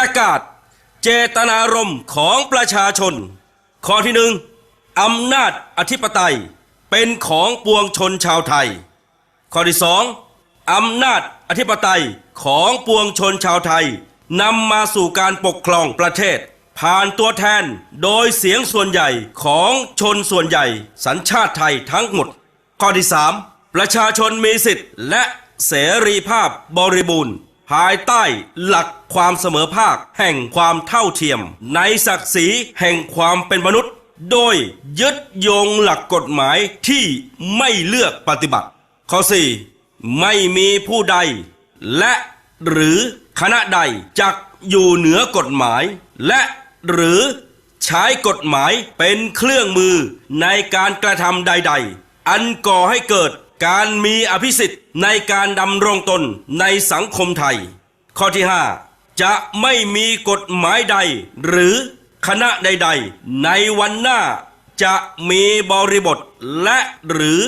ประกาศ เจตนารมณ์ของประชาชน ข้อที่หนึ่งอำนาจอธิปไตย เป็นของปวงชนชาวไทย ข้อที่สองอำนาจอธิปไตยของปวงชนชาวไทยนำมาสู่การปกครองประเทศ ผ่านตัวแทนโดยเสียงส่วนใหญ่ของชนส่วนใหญ่ สัญชาติไทยทั้งหมด ข้อที่สามประชาชนมีสิทธิ์และเสรีภาพบริบูรณ์ ภายใต้หลักความเสมอภาคแห่งความเท่าเทียม ในศักดิ์ศรีแห่งความเป็นมนุษย์ โดยยึดโยงหลักกฎหมายที่ไม่เลือกปฏิบัติ ข้อ 4. ไม่มีผู้ใด และหรือคณะใดจักอยู่เหนือกฎหมาย และหรือใช้กฎหมายเป็นเครื่องมือในการกระทำใด ๆ อันก่อให้เกิด การมีอภิสิทธิ์ในการดำรงตนในสังคมไทย ข้อที่ 5 จะไม่มีกฎหมายใด หรือคณะใดๆ ในวันหน้า จะมีบริบทและหรือ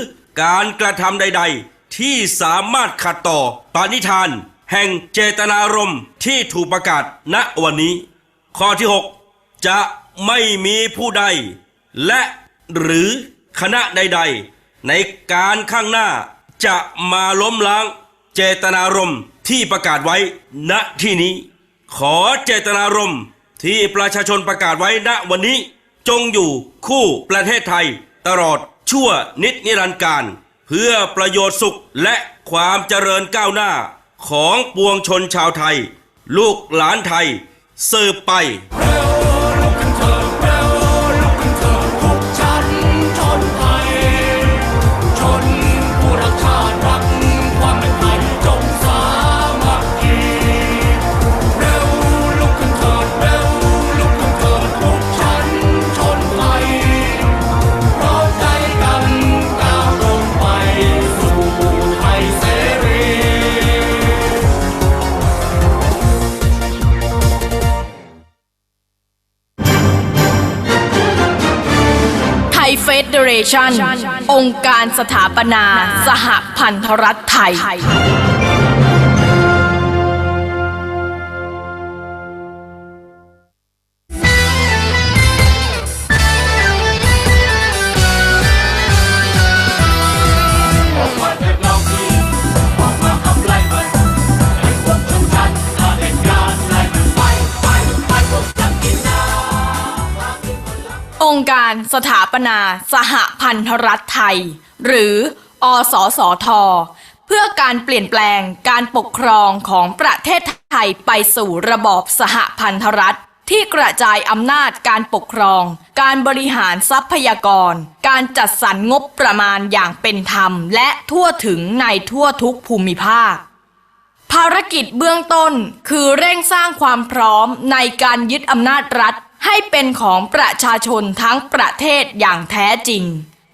การกระทำใด ๆ ที่สามารถขัดต่อปณิธาน แห่งเจตนารมณ์ที่ถูกประกาศณวันนี้ ข้อที่ 6 จะไม่มีผู้ใด และหรือคณะใด ๆ ในการข้างหน้าจะมาล้มล้างเจตนารมณ์ที่ประกาศไว้ณที่นี้ ขอเจตนารมณ์ที่ประชาชนประกาศไว้ณวันนี้ จงอยู่คู่ประเทศไทย ตลอดชั่วนิจนิรันดร์การ เพื่อประโยชน์สุขและความเจริญก้าวหน้าของปวงชนชาวไทย ลูกหลานไทยสืบไป เดเรชันองค์การสถาปนา สหพันธรัฐไทย การสถาปนาสหพันธรัฐไทย หรืออสสท เพื่อการเปลี่ยนแปลงการปกครองของประเทศไทยไปสู่ระบอบสหพันธรัฐที่กระจายอำนาจการปกครอง การบริหารทรัพยากร การจัดสรรงบประมาณอย่างเป็นธรรม และทั่วถึงในทั่วทุกภูมิภาค ภารกิจเบื้องต้นคือเร่งสร้างความพร้อมในการยึดอำนาจรัฐ ให้เป็นของประชาชนทั้งประเทศอย่างแท้จริง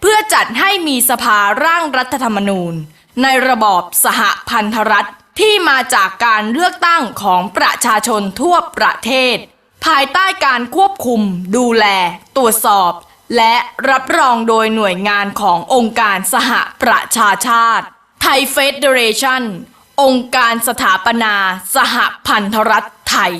เพื่อจัดให้มีสภาร่างรัฐธรรมนูญ ในระบอบสหพันธรัฐที่มาจากการเลือกตั้งของประชาชนทั่วประเทศ ภายใต้การควบคุม ดูแล ตรวจสอบ และรับรองโดยหน่วยงานขององค์การสหประชาชาติ ไทยเฟเดเรชันองค์การสถาปนา สหพันธรัฐไทย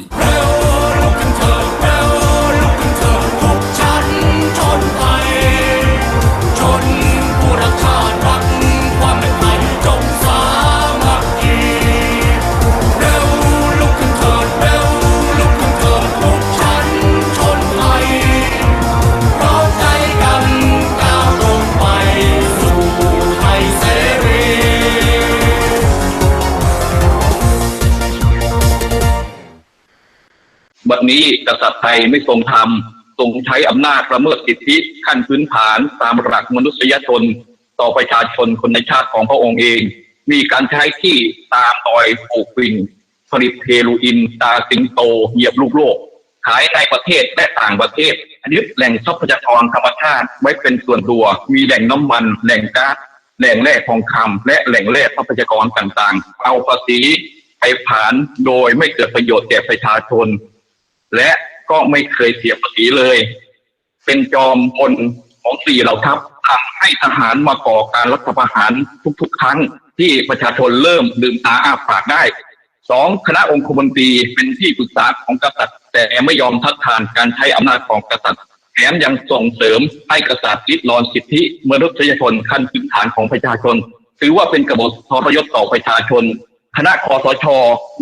บัดนี้กษัตริย์ไทยไม่ทรงธรรมทรงใช้อำนาจละเมิดสิทธิขั้นพื้นฐานตามหลักมนุษยชน ต่อประชาชนคนในชาติของพระองค์เอง มีการใช้ที่ตามต่อยปลูกฝิ่นผลิตเฮโรอีนตาสิงโตเหยียบลูกโลก ขายในประเทศและต่างประเทศยึดแหล่งทรัพยากรธรรมชาติไว้เป็นส่วนตัว มีแหล่งน้ำมัน แหล่งก๊าซแหล่งแร่ทองคำและแหล่งแร่ทรัพยากรต่างๆ เอาภาษีไปผ่านโดยไม่เกิดประโยชน์แก่ประชาชน และก็ไม่เคยเสียภาษีเลย เป็นจอมพลของสี่เหล่าทัพทำให้ทหารมาก่อการรัฐประหารทุกๆ ครั้งที่ประชาชนเริ่มลืมตาอ้าปากได้สองคณะองคมนตรีเป็นที่ปรึกษาของกษัตริย์ แต่ไม่ยอมทัดทานการใช้อำนาจของกษัตริย์แถมยังส่งเสริมให้กษัตริย์ลิดรอนสิทธิมนุษยชนขั้นพื้นฐานของประชาชน ถือว่าเป็นกบฏทรยศต่อประชาชน คณะคอสช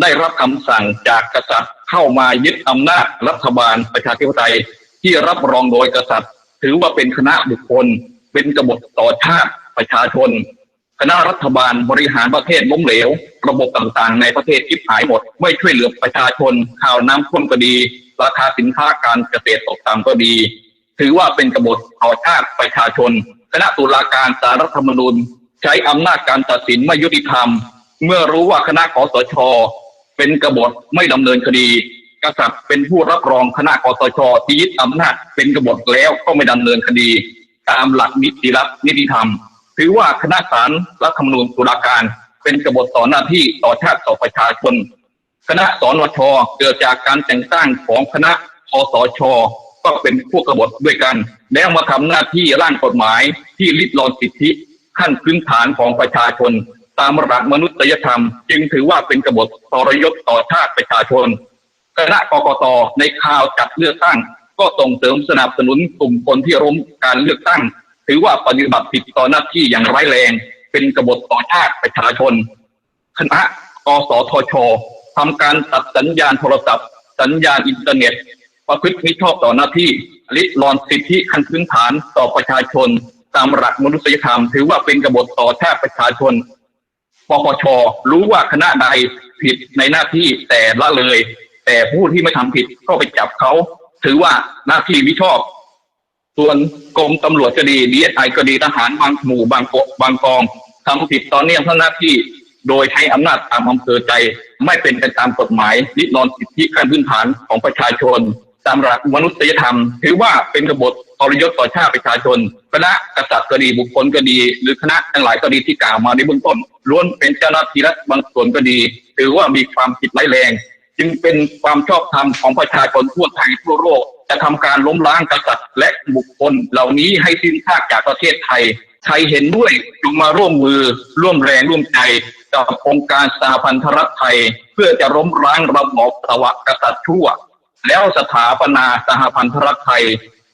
ได้รับคำสั่งจากกษัตริย์เข้ามายึดอำนาจรัฐบาลประชาธิปไตยที่รับรองโดยกษัตริย์ ถือว่าเป็นคณะบุคคล เป็นกบฏต่อชาติประชาชน คณะรัฐบาลบริหารประเทศล้มเหลว ระบบต่างๆ ในประเทศทิพหายหมด ไม่ช่วยเหลือประชาชน ข่าวน้ำท่วมก็ดี ราคาสินค้าการเกษตรตกต่ำก็ดี ถือว่าเป็นกบฏต่อชาติประชาชน คณะตุลาการสารรัฐธรรมนูญใช้อำนาจการตัดสินไม่ยุติธรรม เมื่อรู้ว่าคณะคอสช เป็นกบฏไม่ดำเนินคดี กษัตริย์เป็นผู้รับรองคณะคอสชที่ยึดอำนาจเป็นกบฏแล้วก็ไม่ดำเนินคดี ตามหลักนิติรัฐนิติธรรม ถือว่าคณะศาลรัฐธรรมนูญตุลาการ เป็นกบฏต่อหน้าที่ต่อชาติต่อประชาชน คณะสนชเกิดจากการแต่งตั้งของคณะคอสชก็เป็นพวกกบฏด้วยกัน แล้วมาทำหน้าที่ร่างกฎหมายที่ลิดรอนสิทธิขั้นพื้นฐานของประชาชน ตามหลักมนุษยธรรม จึงถือว่าเป็นกบฏทรยศต่อชาติประชาชนคณะกกตในข่าวจัดเลือกตั้ง ก็ส่งเสริมสนับสนุนกลุ่มคนที่ร่มการเลือกตั้ง ถือว่าปฏิบัติผิดต่อหน้าที่อย่างร้ายแรง เป็นกบฏต่อชาติประชาชน คณะกสทชทำการตัดสัญญาณโทรศัพท์ สัญญาณอินเทอร์เน็ตประพฤติมิชอบต่อหน้าที่ลิดรอนสิทธิขั้นพื้นฐานต่อประชาชน ตามหลักมนุษยธรรม ถือว่าเป็นกบฏต่อชาติประชาชน ปปชรู้ว่าคณะใดผิดในหน้าที่แต่ละเลย แต่ผู้ที่ไม่ทำผิดก็ไปจับเขาถือว่าหน้าที่มิชอบ ส่วนกรมตำรวจก็ดีดีเอสไอก็ดีทหารบางหมู่บางกบางกองทำผิดตอนนี้ทำหน้าที่โดยใช้อำนาจตามอำเภอใจ ไม่เป็นไปตามกฎหมายลิดรอนสิทธิขั้นพื้นฐานของประชาชน ตามหลักมนุษยธรรม ถือว่าเป็นกบฏทรยศต่อชาติประชาชน คณะกษัตริย์ก็ดีบุคคลก็ดี หรือคณะทั้งหลายก็ดีที่กล่าวมาในเบื้องต้นล้วนเป็นเจ้าหน้าที่รัฐบางส่วนก็ดี ถือว่ามีความผิดร้ายแรง จึงเป็นความชอบธรรมของประชาชนทั่วไทยทั่วโลกจะทำการล้มล้างกษัตริย์และบุคคลเหล่านี้ให้สิ้นซากจากประเทศไทยใครเห็นด้วยจงมาร่วมมือร่วมแรงร่วมใจกับองค์การสหพันธรัฐไทย เพื่อจะล้มล้างระบอบสวะกษัตริย์ชั่ว แล้วสถาปนาสหพันธรัฐไทย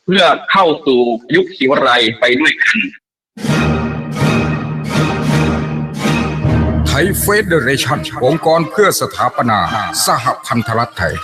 เพื่อเข้าสู่ยุคศิวไรยไปด้วยกัน ไทยเฟเดเรชันองค์กรเพื่อสถาปนา สหพันธรัฐไทย